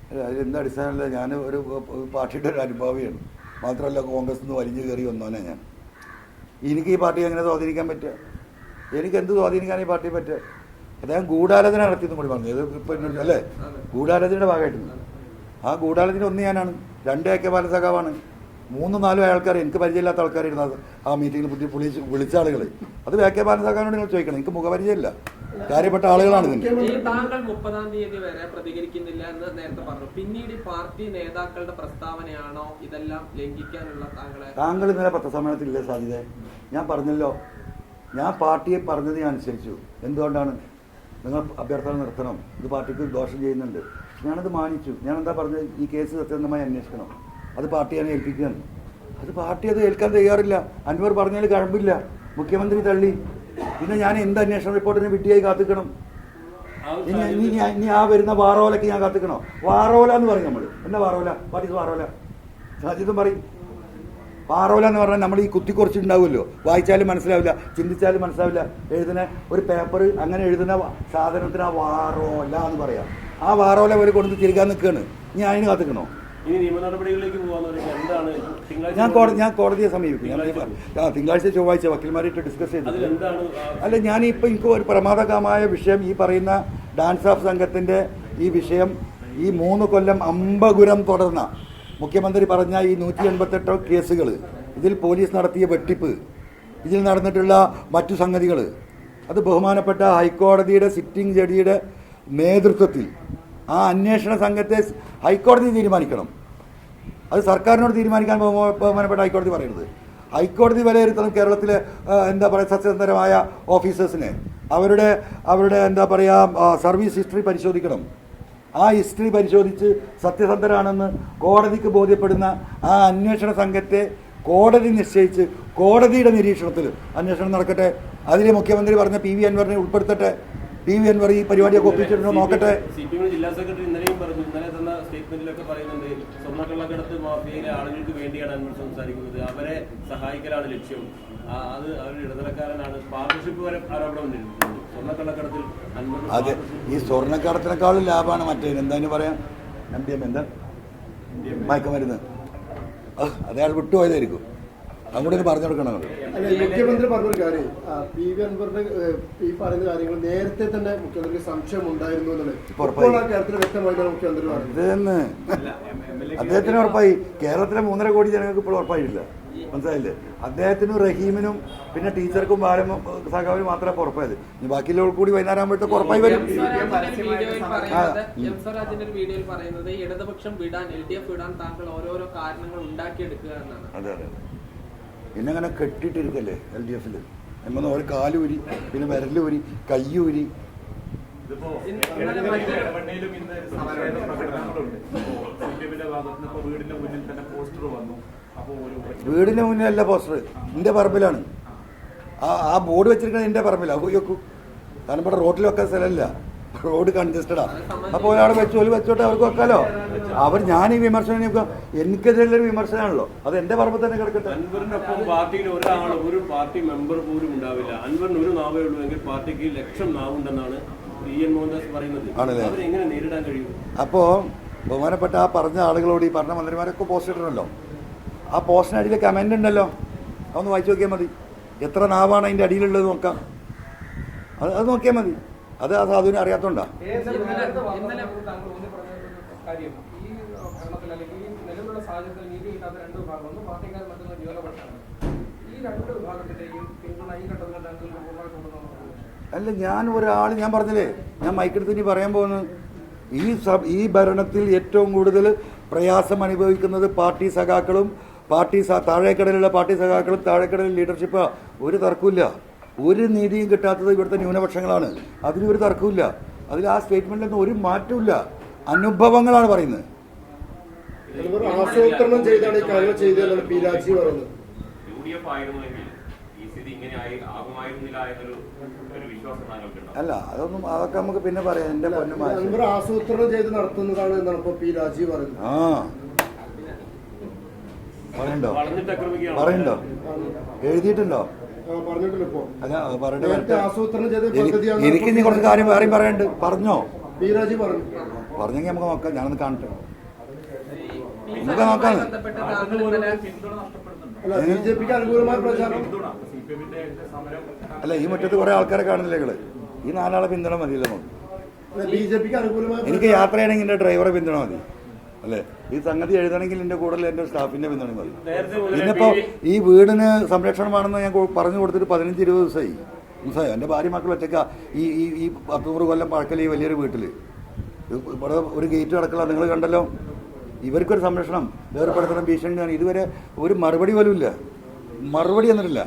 അല്ല, അതിലെന്താ അടിസ്ഥാനമില്ല ഞാൻ ഒരു പാർട്ടിയുടെ ഒരു അനുഭാവിയാണ്. മാത്രമല്ല കോൺഗ്രസ് നിന്ന് വലിഞ്ഞു കയറി വന്നോനെ ഞാൻ. എനിക്ക് ഈ പാർട്ടി എങ്ങനെ സ്വാധീനിക്കാൻ പറ്റുക? എനിക്ക് എന്ത് സ്വാധീനിക്കാൻ ഈ പാർട്ടിയെ പറ്റുക? അദ്ദേഹം ഗൂഢാലോചന നടത്തിയെന്നും കൂടി പറഞ്ഞു. ഇത് ഇപ്പൊ അല്ലേ? ഗൂഢാലോചനയുടെ ഭാഗമായിട്ട് ആ ഗൂഢാലോചന ഒന്ന് ഞാനാണ്. രണ്ട് ഏക്കെ ബാലസഖാവാണ് മൂന്നും നാലും ആൾക്കാർ എനിക്ക് പരിചയമില്ലാത്ത ആൾക്കാരായിരുന്നു അത് ആ മീറ്റിങ്ങിൽ പുതിയ വിളിച്ച് ആളുകൾ അത് വേക്കെ ബാലസഖാവിനോട് നിങ്ങൾ ചോദിക്കണം. എനിക്ക് മുഖപരിചയമില്ല. കാര്യപ്പെട്ട ആളുകളാണ് താങ്കൾ മുപ്പതാം തീയതി വരെ പ്രതികരിക്കുന്നില്ല എന്ന് നേരത്തെ പറഞ്ഞു. പിന്നീട് പാർട്ടി നേതാക്കളുടെ പ്രസ്താവനയാണോ ഇതെല്ലാം ലംഘിക്കാനുള്ള താങ്കളെ താങ്കൾ ഇന്നലെ പത്രസമ്മേളനത്തിലില്ലേ സാധ്യത ഞാൻ പറഞ്ഞല്ലോ. ഞാൻ പാർട്ടിയെ പറഞ്ഞത് ഞാൻ അനുസരിച്ചു. എന്തുകൊണ്ടാണ്? നിങ്ങൾ അഭ്യർത്ഥന നിർത്തണം. ഇത് പാർട്ടിക്ക് ദോഷം ചെയ്യുന്നുണ്ട്. ഞാനത് മാനിച്ചു. ഞാൻ എന്താ പറഞ്ഞത്? ഈ കേസ് സത്യസന്ധമായി അന്വേഷിക്കണം. അത് പാർട്ടി തന്നെ ഏൽപ്പിക്കുകയാണ് അത് പാർട്ടി അത് ഏൽക്കാൻ തയ്യാറില്ല. അൻവർ പറഞ്ഞതിൽ കഴമ്പില്ല. മുഖ്യമന്ത്രി തള്ളി. പിന്നെ ഞാൻ എന്ത് അന്വേഷണ റിപ്പോർട്ടിന് വിട്ടിയായി കാത്തിക്കണം? ഇനി ഇനി ആ വരുന്ന വാറോലക്ക് ഞാൻ കാത്തിക്കണോ? വാറോല എന്ന് പറയും നമ്മൾ എന്താ വാറോല? What is വാറോല? സാധ്യതം പറയും. വാറോല എന്ന് പറഞ്ഞാൽ നമ്മൾ ഈ കുത്തി കുറച്ചിട്ടുണ്ടാവുമല്ലോ. വായിച്ചാലും മനസ്സിലാവില്ല ചിന്തിച്ചാലും മനസ്സിലാവില്ല. എഴുതുന്ന ഒരു പേപ്പർ അങ്ങനെ എഴുതുന്ന സാധനത്തിന് ആ വാറോല എന്ന് പറയാം. ആ വാറോല ഒരു കൊണ്ട് തിരികാൻ നിൽക്കുകയാണ്. ഞാൻ അതിന് കാത്തിക്കണോ? ഇനി നിയമ നടപടികളിലേക്ക് പോകാന്ന് എന്താണ് തിങ്കളാഴ്ച ഞാൻ കോടതി ഞാൻ കോടതിയെ സമീപിക്കും. ഞാൻ ആ തിങ്കളാഴ്ച ചൊവ്വാഴ്ച വക്കീൽമാരായിട്ട് ഡിസ്കസ് ചെയ്തു അതിലെന്താണ് ആ- അല്ല ഞാൻ ഇപ്പോൾ എനിക്ക് ഒരു പ്രമാദകമായ വിഷയം ഈ പറയുന്ന ഡാൻസ് ഓഫ് സംഘത്തിന്റെ ഈ വിഷയം ഈ മൂന്ന് കൊല്ലം അമ്പകുരം തുടർന്ന മുഖ്യമന്ത്രി പറഞ്ഞ ഈ നൂറ്റി എൺപത്തെട്ട് കേസുകൾ ഇതിൽ പോലീസ് നടത്തിയ വെട്ടിപ്പ് ഇതിൽ നടന്നിട്ടുള്ള മറ്റു സംഗതികൾ അത് ബഹുമാനപ്പെട്ട ഹൈക്കോടതിയുടെ സിറ്റിംഗ് ജഡ്ജിയുടെ നേതൃത്വത്തിൽ ആ അന്വേഷണ സംഘത്തെ ഹൈക്കോടതി തീരുമാനിക്കണം. അത് സർക്കാരിനോട് തീരുമാനിക്കാൻ ബഹുമാനപ്പെട്ട ഹൈക്കോടതി പറയുന്നത്. ഹൈക്കോടതി വിലയിരുത്തണം കേരളത്തിലെ എന്താ പറയുക സത്യസന്ധരമായ ഓഫീസേഴ്സിനെ. അവരുടെ അവരുടെ എന്താ പറയുക സർവീസ് ഹിസ്റ്ററി പരിശോധിക്കണം. ആ ഹിസ്റ്ററി പരിശോധിച്ച് സത്യസന്ധരാണെന്ന് കോടതിക്ക് ബോധ്യപ്പെടുന്ന ആ അന്വേഷണ സംഘത്തെ കോടതി നിശ്ചയിച്ച് കോടതിയുടെ നിരീക്ഷണത്തിൽ അന്വേഷണം നടക്കട്ടെ. അതിൽ മുഖ്യമന്ത്രി പറഞ്ഞ പി വി അൻവറിനെ ഉൾപ്പെടുത്തട്ടെ. പി വി അൻവർ ഈ പരിപാടിയൊക്കെ ഒപ്പിച്ചിട്ടുണ്ടോ നോക്കട്ടെ. ജില്ലാ സെക്രട്ടറി ഇന്നലെയും പറഞ്ഞു. ഇന്നലെ തന്ന സ്റ്റേറ്റ്മെന്റിലൊക്കെ പറയുന്നുണ്ട് സ്വർണക്കള്ളക്കടത്ത് മാഫിയയിലെ ആളുകൾക്ക് വേണ്ടിയാണ് അൻവർ സംസാരിക്കുന്നത്. അവരെ സഹായിക്കലാണ് ലക്ഷ്യം. അത് അവർ ഇടനിലക്കാരനാണ്. പാർട്ണർഷിപ്പ് വരെ ആരോപണം ഉന്നയിച്ചിട്ടുണ്ട്. സ്വർണക്കള്ളക്കടത്തിൽ അൻവർ അതെ. ഈ സ്വർണക്കടത്തിനേക്കാളും ലാഭമാണ് മറ്റേ എന്താ പറയാം. എം ഡി എം എന്താ? മയക്കുമരുന്ന്. അയാൾ വിട്ടുപോയതായിരിക്കും. അങ്ങോട്ട് ഒന്ന് പറഞ്ഞു കൊടുക്കണം അങ്ങോട്ട്. മുഖ്യമന്ത്രി പറഞ്ഞൊരു കാര്യം. പി വി അൻവറിന്റെ ഈ പറയുന്ന കാര്യങ്ങൾ നേരത്തെ തന്നെ മുഖ്യമന്ത്രി സംശയം ഉണ്ടായിരുന്നു അദ്ദേഹത്തിന് ഉറപ്പായി. കേരളത്തിലെ മൂന്നര കോടി ജനങ്ങൾക്ക് ഇപ്പോൾ ഉറപ്പായിട്ടില്ല. മനസ്സിലായില്ലേ? അദ്ദേഹത്തിനും റഹീമിനും പിന്നെ ടീച്ചർക്കും ബാലം സഖാവിനും മാത്രമേ ഉറപ്പായത്. ഇനി ബാക്കിയുള്ളവർക്ക് കൂടി വൈകുന്നേരം ആകുമ്പോഴത്തേക്ക് ഉറപ്പായി വരും. വീഡിയോയിൽ പറയുന്നത് ഇടതുപക്ഷം വിടാൻ എൽ ഡി എഫ് വിടാൻ താങ്കൾ ഓരോരോ കാരണങ്ങൾ ഉണ്ടാക്കിയെടുക്കുക എന്നാണ്. അതെ അതെ. പിന്നെ അങ്ങനെ കെട്ടിയിട്ടിരിക്കല്ലേ എൽ ഡി എഫിൽ എന്നാൽ ഒരു കാലൂരി പിന്നെ വിരലൂരി കയ്യൂരി വീടിന് മുന്നേ അല്ല വീടിന്റെ മുന്നിൽ പോസ്റ്റർ എന്റെ പറമ്പിലാണ്. ആ. ആ ബോർഡ് വെച്ചിരിക്കുന്നത് ഇന്റെ പറമ്പിലാണ് പോയി വെക്കൂ കാരണം ഇവിടെ റോഡിൽ വെക്കാൻ സ്ഥലമില്ല. റോഡ് കൺജസ്റ്റഡാ അപ്പോൾ ഒരാൾ വെച്ചു ഒരു വെച്ചോട്ടെ അവർക്ക് വെക്കാലോ? അവർ ഞാൻ ഈ വിമർശനം ചെയ്യുമ്പോൾ എനിക്കെതിരെയുള്ളൊരു വിമർശനമാണല്ലോ അത് എന്റെ പറമ്പിൽ തന്നെ കിടക്കട്ടെ. അൻവറിനൊപ്പം പാർട്ടിയിൽ ഒരാൾ ഒരു പാർട്ടി മെമ്പർ പോലും ഉണ്ടാവില്ല. അൻവറിന് ഒരു നാവേ ഉള്ളൂ എങ്കിൽ പാർട്ടിക്ക് ലക്ഷം നാവുണ്ടെന്നാണ് ആണല്ലേ? എങ്ങനെ നേരിടാൻ കഴിയും? അപ്പോ ബഹുമാനപ്പെട്ട ആ പറഞ്ഞ ആളുകളോട് ഈ പറഞ്ഞ മന്ത്രിമാരൊക്കെ പോസ്റ്റ് ഇടണമല്ലോ ആ പോസ്റ്റിന് അടിയിൽ കമന്റ് ഉണ്ടല്ലോ. അതൊന്ന് വായിച്ചു നോക്കിയാൽ മതി. എത്ര നാവാണ് അതിന്റെ അടിയിലുള്ളത് നോക്കാം. അത് അത് നോക്കിയാൽ മതി. അത് ആ സാധുവിനെ അറിയാത്തോണ്ടാ. അല്ല ഞാൻ ഒരാൾ ഞാൻ പറഞ്ഞില്ലേ ഞാൻ മൈക്കെടുത്ത് ഇനി പറയാൻ പോകുന്നു ഈ സഭ ഈ ഭരണത്തിൽ ഏറ്റവും കൂടുതൽ പ്രയാസം അനുഭവിക്കുന്നത് പാർട്ടി സഖാക്കളും പാർട്ടി താഴേക്കടലുള്ള പാർട്ടി സഖാക്കളും താഴേക്കടലിൽ ലീഡർഷിപ്പ് ഒരു തർക്കമില്ല ഒരു നീതിയും കിട്ടാത്തത് ഇവിടുത്തെ ന്യൂനപക്ഷങ്ങളാണ്. അതിനൊരു തർക്കമില്ല അതിൽ ആ സ്റ്റേറ്റ്മെന്റിലൊന്നും ഒരു മാറ്റമില്ല അനുഭവങ്ങളാണ് പറയുന്നത്. ആസൂത്രണം ചെയ്താണ് ഈ കാര്യങ്ങൾ ചെയ്തതെന്നാണ് പി രാജി പറയുന്നത്. അല്ല അതൊന്നും അതൊക്കെ നമുക്ക് പിന്നെ പറയാം. എന്റെ പൊന്നു ആസൂത്രണം ചെയ്ത് നടത്തുന്നതാണ് എന്നാണ് ഇപ്പൊ പി രാജീവ് പറയുന്നത്. ആ. പറയണ്ടോ? പറയണ്ടോ? എഴുതിയിട്ടുണ്ടോ? അല്ല പറയട്ടെ എനിക്ക് ഇനി കുറച്ച് കാര്യം വേറെയും പറയാനുണ്ട് പറഞ്ഞോ? പറഞ്ഞെങ്കിൽ നമുക്ക് നോക്കാം. ഞാനൊന്ന് കാണട്ടെ. നമുക്ക് നോക്കാം. അല്ല ഈ മുറ്റത്ത് കുറെ ആൾക്കാരെ കാണുന്നില്ല നിങ്ങൾ ഈ നാലാളെ പിന്തുണ മതിയല്ലോ നമുക്ക്. എനിക്ക് യാത്ര ചെയ്യണമെങ്കിൽ ഡ്രൈവറെ പിന്തുണ മതി. അല്ലേ? ഈ സംഗതി എഴുതണമെങ്കിൽ എന്റെ കൂടെ എന്റെ സ്റ്റാഫിന്റെ പിന്തുണ മതി. ഈ വീടിന് സംരക്ഷണമാണെന്ന് ഞാൻ പറഞ്ഞു കൊടുത്തിട്ട് പതിനഞ്ച് ഇരുപത് ദിവസമായി. മനസ്സിലായോ? എന്റെ ഭാര്യ മക്കൾ ഒറ്റയ്ക്ക. ഈ ഈ ഈ പത്ത് നൂറ് കൊല്ലം പഴക്കൽ ഈ വലിയൊരു വീട്ടിൽ ഇവിടെ ഒരു ഗേറ്റ് അടക്കള നിങ്ങൾ കണ്ടല്ലോ? ഇവർക്കൊരു സംരക്ഷണം. വേർപ്പെടുത്തണം ഭീഷണിയാണ് ഇതുവരെ ഒരു മറുപടി പോലും ഇല്ല. മറുപടി എന്നിട്ടില്ല.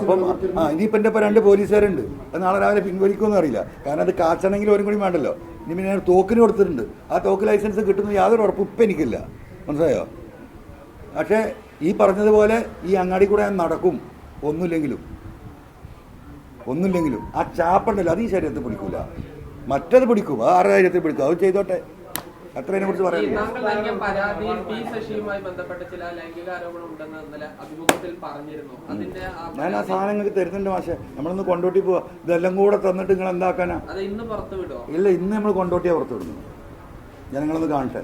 അപ്പം ആ ഇനിയിപ്പം എന്റെ ഇപ്പം രണ്ട് പോലീസുകാരുണ്ട്. അത് നാളെ രാവിലെ പിൻവലിക്കുമെന്ന് അറിയില്ല. കാരണം അത് കാച്ചണമെങ്കിൽ ഒരു കൂടി വേണ്ടല്ലോ. പിന്നെ ഞാൻ തോക്കിന് കൊടുത്തിട്ടുണ്ട്. ആ തോക്ക് ലൈസൻസ് കിട്ടുന്ന യാതൊരു ഉറപ്പും ഇപ്പം എനിക്കില്ല. മനസ്സിലായോ? പക്ഷേ ഈ പറഞ്ഞതുപോലെ ഈ അങ്ങാടി കൂടെ ഞാൻ നടക്കും. ഒന്നുമില്ലെങ്കിലും. ഒന്നുമില്ലെങ്കിലും. ആ ചാപ്പുണ്ടല്ലോ അത് ഈ ശരീരത്തിൽ പിടിക്കൂല. മറ്റത് പിടിക്കും. ആ ആരുടെ ശരീരത്തിൽ പിടിക്കും? അത് ചെയ്തോട്ടെ. അത്ര കുറിച്ച് ഈ പറയാനില്ല? താങ്കൾ നൽകിയ പരാതിയിൽ പി ശശിയുമായി ബന്ധപ്പെട്ട ചില ലൈംഗിക ആരോപണം ഉണ്ടെന്ന് ഇന്നലെ അഭിമുഖത്തിൽ പറഞ്ഞിരുന്നു. അതിന്റെ ആ ഞാൻ ആ സാധനങ്ങൾ സാധനങ്ങൾക്ക് തരുന്നുണ്ട് മാഷെ. നമ്മളൊന്ന് കൊണ്ടോട്ടി പോവാ. ഇതെല്ലാം കൂടെ തന്നിട്ട് നിങ്ങൾ എന്താക്കാനാ? ഇല്ല ഇന്ന് നമ്മൾ കൊണ്ടോട്ടിയാ പുറത്തു വിടുന്നു ജനങ്ങളൊന്ന് കാണട്ടെ.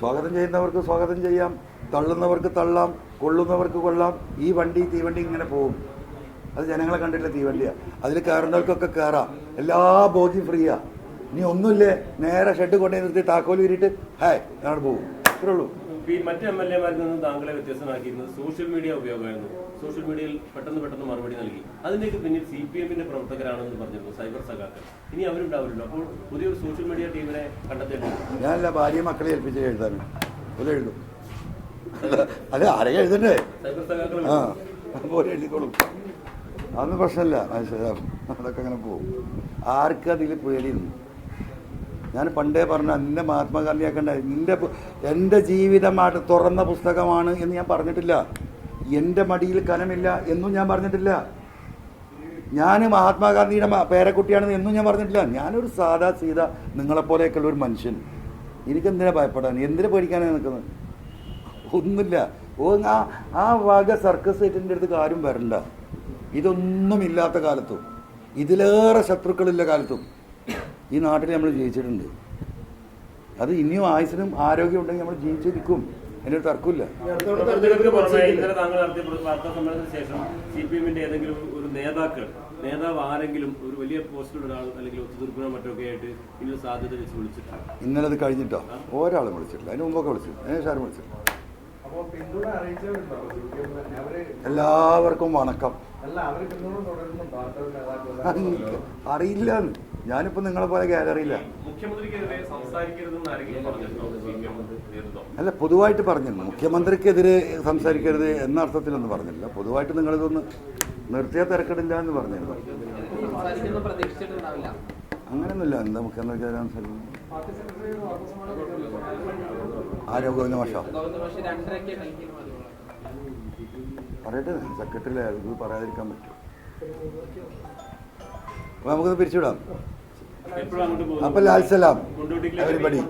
സ്വാഗതം ചെയ്യുന്നവർക്ക് സ്വാഗതം ചെയ്യാം. തള്ളുന്നവർക്ക് തള്ളാം. കൊള്ളുന്നവർക്ക് കൊള്ളാം. ഈ വണ്ടി തീവണ്ടി ഇങ്ങനെ പോകും. അത് ജനങ്ങളെ കണ്ടിട്ട് തീവണ്ടിയാ. അതിൽ കയറുന്നവർക്കൊക്കെ കയറാം. എല്ലാ ബോഗിയും ഫ്രീയാ. നീ ഒന്നുമില്ലേ? നേരെ ഷെഡ് കൊണ്ടേ നിർത്തി താക്കോൽ കീറിയിട്ട് ഹായ് ഞാൻ പോകും. ഇത്രേ ഉള്ളൂ. മറ്റ് എം എൽ എമാരിൽ നിന്ന് താങ്കളെ വ്യത്യസ്തമാക്കിയിരുന്നത് സോഷ്യൽ മീഡിയ ഉപയോഗമായിരുന്നു. സോഷ്യൽ മീഡിയയിൽ പെട്ടെന്ന് പെട്ടെന്ന് മറുപടി നൽകി. അതിലേക്ക് പിന്നിൽ സി പി എമ്മിന്റെ പ്രവർത്തകരാണെന്ന് പറഞ്ഞിരുന്നു സൈബർ സഖാക്കൾ. ഇനി അവരുണ്ടാവില്ലല്ലോ. അപ്പോൾ പുതിയൊരു സോഷ്യൽ മീഡിയ ടീമിനെ കണ്ടെത്തേണ്ടത് ഞാനല്ല ഭാര്യ മക്കളെ ഏൽപ്പിച്ച് എഴുതാൻ. ഒരു എഴുതും. അല്ല ആരെയും എഴുതണ്ടേ? സൈബർ സഖാക്കൾ ആ അപ്പോൾ എഴുതിക്കോളും. അതൊന്നും പ്രശ്നമില്ല അതൊക്കെ അങ്ങനെ പോകും ആർക്കും അതിൽ പേടിയുന്നു ഞാൻ പണ്ടേ പറഞ്ഞു എന്റെ മഹാത്മാഗാന്ധിയാക്കണ്ട. എന്റെ എന്റെ ജീവിതമായിട്ട് തുറന്ന പുസ്തകമാണ് എന്ന് ഞാൻ പറഞ്ഞിട്ടില്ല. എന്റെ മടിയിൽ കനമില്ല എന്നും ഞാൻ പറഞ്ഞിട്ടില്ല. ഞാൻ മഹാത്മാഗാന്ധിയുടെ പേരക്കുട്ടിയാണെന്ന് എന്നും ഞാൻ പറഞ്ഞിട്ടില്ല. ഞാനൊരു സാധാ സീത നിങ്ങളെപ്പോലെയൊക്കെയുള്ള ഒരു മനുഷ്യൻ. എനിക്കെന്തിനാ ഭയപ്പെടാൻ? എന്തിനാ പേടിക്കാനാണ് നിൽക്കുന്നത്? ഒന്നുമില്ല. ഓ ആ ആ വക സർക്കസ് സീറ്റിന്റെ അടുത്ത് ആരും വരണ്ട. ഇതൊന്നും ഇല്ലാത്ത കാലത്തും ഇതിലേറെ ശത്രുക്കളില്ല കാലത്തും ഈ നാട്ടിൽ നമ്മൾ ജീവിച്ചിട്ടുണ്ട്. അത് ഇനിയും ആയുസിനും ആരോഗ്യം ഉണ്ടെങ്കിൽ നമ്മൾ ജീവിച്ചിരിക്കും. അതിനൊരു തർക്കമില്ല. താങ്കൾ നടത്തിയ വാർത്താ സമ്മേളനത്തിന് ശേഷം സി പി എമ്മിന്റെ ഏതെങ്കിലും ഒരു നേതാക്കൾ നേതാവ് ആരെങ്കിലും ഒരു വലിയ പോസ്റ്റിലുള്ള ഒരാൾ അല്ലെങ്കിൽ ഒത്തുതീർപ്പിനോ മറ്റൊക്കെ ആയിട്ട് ഇതിന് സാധ്യത വെച്ച് വിളിച്ചിട്ടുണ്ട്? ഇന്നലെ അത് കഴിഞ്ഞിട്ടോ? ഒരാളും വിളിച്ചിട്ടില്ല. അതിന് മുമ്പൊക്കെ വിളിച്ചിട്ടില്ല ഏഷാരും വിളിച്ചിട്ടില്ല. എല്ലാവർക്കും വണക്കം. അറിയില്ല ഞാനിപ്പോ നിങ്ങളെ പോലെ നേതൃത്വം അല്ല പൊതുവായിട്ട് പറഞ്ഞിരുന്നു മുഖ്യമന്ത്രിക്കെതിരെ സംസാരിക്കരുത് എന്ന അർത്ഥത്തിലൊന്നും പറഞ്ഞില്ല. പൊതുവായിട്ട് നിങ്ങളിതൊന്ന് നിർത്തിയാൽ തിരക്കിടില്ല എന്ന് പറഞ്ഞിരുന്നു. സംസാരിക്കുന്ന പ്രതീക്ഷിച്ചിട്ടുണ്ടാവില്ല. അങ്ങനെയൊന്നുമില്ല. എന്താ മുഖ്യമന്ത്രിക്കെതിരെ സംസാരിക്കുന്നു വാർത്താസമ്മേളനം ആരോഗ്യ മാഷോ? പറയട്ടെ സെക്രട്ടറി ഇത് പറയാതിരിക്കാൻ പറ്റും. അപ്പോൾ നമുക്കൊന്ന് പിരിച്ചുവിടാം. അപ്പൊ ലാൽസലാം എവരിബഡി